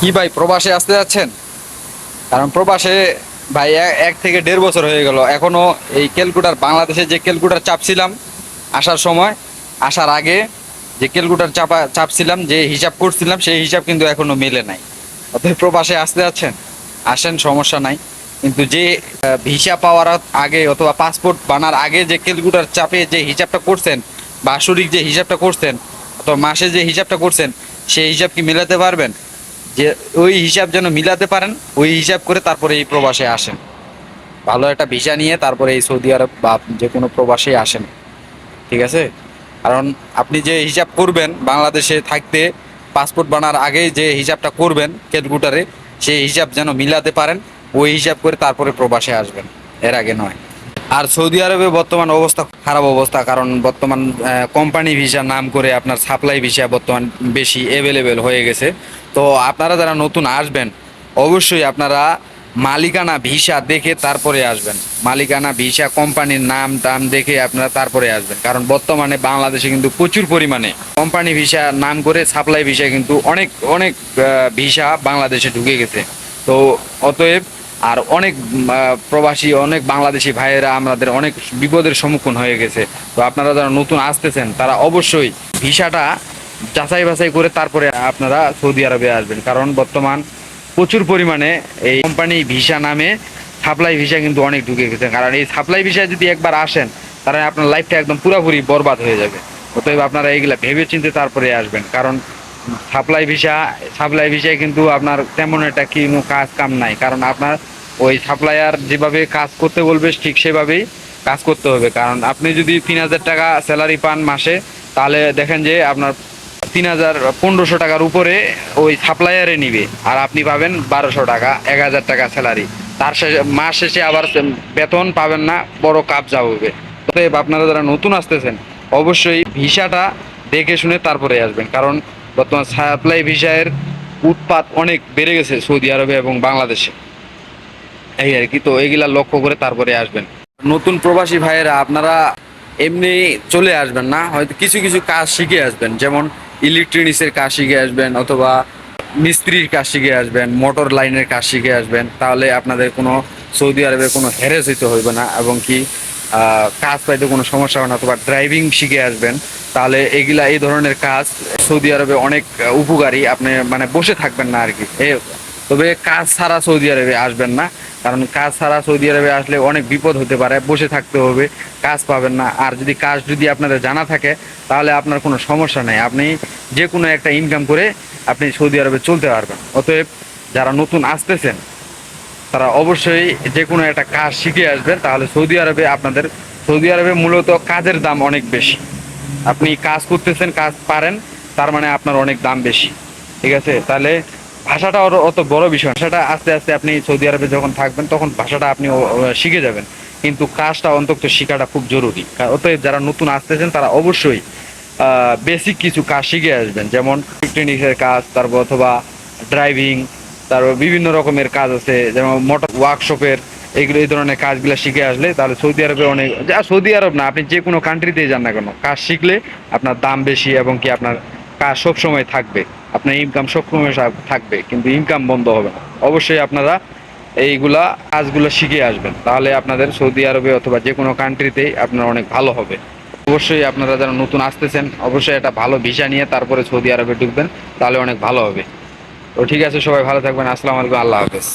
কি ভাই, প্রবাসে আসতে যাচ্ছেন? কারণ প্রবাসে ভাই এক থেকে দেড় বছর হয়ে গেল। এখনও এই ক্যালকুটার বাংলাদেশে যে ক্যালকুটার চাপছিলাম আসার সময়, আসার আগে যে ক্যালকুটার চাপা চাপছিলাম যে হিসাব করছিলাম, সেই হিসাব কিন্তু এখনও মেলে নাই। অতএব প্রবাসে আসতে যাচ্ছেন? আসেন, সমস্যা নাই। কিন্তু যে ভিসা পাওয়ার আগে অথবা পাসপোর্ট বানার আগে যে ক্যালকুটার চাপে যে হিসাবটা করছেন বাৎসরিক যে হিসাবটা করছেন অথবা মাসে যে হিসাবটা করছেন, সেই হিসাব কি মেলাতে পারবেন? যে ওই হিসাব যেন মিলাতে পারেন, ওই হিসাব করে তারপরে এই প্রবাসে আসেন। ভালো একটা ভিসা নিয়ে তারপরে এই সৌদি আরব বা যে কোনো প্রবাসে আসেন। ঠিক আছে? কারণ আপনি যে হিসাব করবেন, বাংলাদেশে থাকতে পাসপোর্ট বানার আগে যে হিসাবটা করবেন ক্যালকুটারে সেই হিসাব যেন মিলাতে পারেন, ওই হিসাব করে তারপরে প্রবাসে আসবেন। এর আগে নয়। আর সৌদি আরবে বর্তমান অবস্থা, খারাপ অবস্থা, কারণ বর্তমান কোম্পানি ভিসা নাম করে আপনার সাপ্লাই ভিসা বর্তমান বেশি অ্যাভেলেবেল হয়ে গেছে। তো আপনারা যারা নতুন আসবেন, অবশ্যই আপনারা মালিকানা ভিসা দেখে তারপরে আসবেন। মালিকানা ভিসা কোম্পানির নাম টাম দেখে আপনারা তারপরে আসবেন। কারণ বর্তমানে বাংলাদেশে কিন্তু প্রচুর পরিমাণে কোম্পানি ভিসা নাম করে সাপ্লাই ভিসা কিন্তু অনেক অনেক ভিসা বাংলাদেশে ঢুকে গেছে। তো অতএব আর অনেক প্রবাসী, অনেক বাংলাদেশি ভাইয়েরা আমাদের অনেক বিপদের সম্মুখীন হয়ে গেছে। তো আপনারা যারা নতুন আসতেছেন, তারা অবশ্যই ভিসাটা যাচাই বাছাই করে তারপরে আপনারা সৌদি আরবে আসবেন। কারণ বর্তমান প্রচুর পরিমাণে এই কোম্পানি ভিসা নামে সাপ্লাই ভিসা কিন্তু অনেক ঢুকে গেছে। কারণ এই সাপ্লাই ভিসা যদি একবার আসেন, তাহলে আপনার লাইফটা একদম পুরোপুরি বরবাদ হয়ে যাবে। অতএব আপনারা এইগুলা ভেবে চিন্তে তারপরে আসবেন। কারণ সাপ্লাই ভিসা, সাপ্লাই ভিসায় কিন্তু আপনার তেমন একটা কোনো কাজ কাম নাই। কারণ আপনার ওই সাপ্লায়ার যেভাবে কাজ করতে বলবে, ঠিক সেভাবেই কাজ করতে হবে। কারণ আপনি যদি তিন হাজার টাকা স্যালারি পান মাসে, তাহলে দেখেন যে আপনার তিন হাজার পনেরোশো টাকার উপরে ওই সাপ্লায়ারে নিবে। আর আপনি পাবেন বারোশো টাকা, এক হাজার টাকা স্যালারি। তার শেষে, মাস শেষে আবার বেতন পাবেন না, বড় কাপ হবে। অতএব আপনারা যারা নতুন আসতেছেন, অবশ্যই ভিসাটা দেখে শুনে তারপরে আসবেন। কারণ বর্তমান সাপ্লাই ভিসায়ের উৎপাত অনেক বেড়ে গেছে সৌদি আরবে এবং বাংলাদেশে। এই আর কি, তো এগুলা লক্ষ্য করে তারপরে আসবেন। নতুন প্রবাসী ভাইয়েরা, আপনারা এমনি চলে আসবেন না, হয়তো কিছু কিছু কাজ শিখে আসবেন, যেমন ইলেকট্রনিক্সের কাজ শিখে আসবেন অথবা মিস্ত্রির কাজ শিখে আসবেন, মোটর লাইনের কাজ শিখে আসবেন, তাহলে আপনাদের কোনো সৌদি আরবে কোনো হ্যারেস হইতে হইবে না, এবং কি কাজ পাইতে কোনো সমস্যা হবে না, অথবা ড্রাইভিং শিখে আসবেন, তাহলে এগুলা এই ধরনের কাজ সৌদি আরবে অনেক উপকারী, আপনি মানে বসে থাকবেন না আর কি তবে কাজ ছাড়া সৌদি আরবে আসবেন না, কারণ কাজ ছাড়া সৌদি আরবে আসলে অনেক বিপদ হতে পারে, বসে থাকতে হবে, কাজ পাবেন না, আর যদি কাজ যদি আপনাদের জানা থাকে, তাহলে আপনার কোনো সমস্যা নেই, আপনি যে কোনো একটা ইনকাম করে আপনি সৌদি আরবে চলতে পারবেন। অতএব যারা নতুন আসতেছেন তারা অবশ্যই যে কোনো একটা কাজ শিখে আসবেন, তাহলে সৌদি আরবে আপনাদের, সৌদি আরবে মূলত কাজের দাম অনেক বেশি। আপনি কাজ করতেছেন, কাজ পারেন, তার মানে আপনার অনেক দাম বেশি। ঠিক আছে? তাহলে ভাষাটা অত বড় বিষয় ভাষাটা আস্তে আস্তে আপনি সৌদি আরবে যখন থাকবেন, তখন ভাষাটা আপনি শিখে যাবেন। কিন্তু কাজটা অন্তত শেখাটা খুব জরুরি। অতএব যারা নতুন আসতেছেন, তারা অবশ্যই বেসিক কিছু কাজ শিখে আসবেন। যেমন ইলেকট্রনিক্সের কাজ, তারপর অথবা ড্রাইভিং তারপর বিভিন্ন রকমের কাজ আছে, যেমন মোটর ওয়ার্কশপের এইগুলো, এই ধরনের কাজগুলো শিখে আসলে তাহলে সৌদি আরবে অনেক, যা সৌদি আরব না, আপনি যে কোনো কান্ট্রিতেই যান না কেন, কাজ শিখলে আপনার দাম বেশি এবং কি আপনার কাজ সব সময় থাকবে, আপনার ইনকাম সবসময় থাকবে, কিন্তু ইনকাম বন্ধ হবে না। অবশ্যই আপনারা এইগুলা কাজগুলো শিখে আসবেন, তাহলে আপনাদের সৌদি আরবে অথবা যে কোনো কান্ট্রিতেই আপনার অনেক ভালো হবে। অবশ্যই আপনারা যারা নতুন আসতেছেন, অবশ্যই একটা ভালো ভিসা নিয়ে তারপরে সৌদি আরবে ঢুকবেন, তাহলে অনেক ভালো হবে। তো ঠিক আছে সবাই ভালো থাকবেন। আসসালামু আলাইকুম আল্লাহ হাফেজ।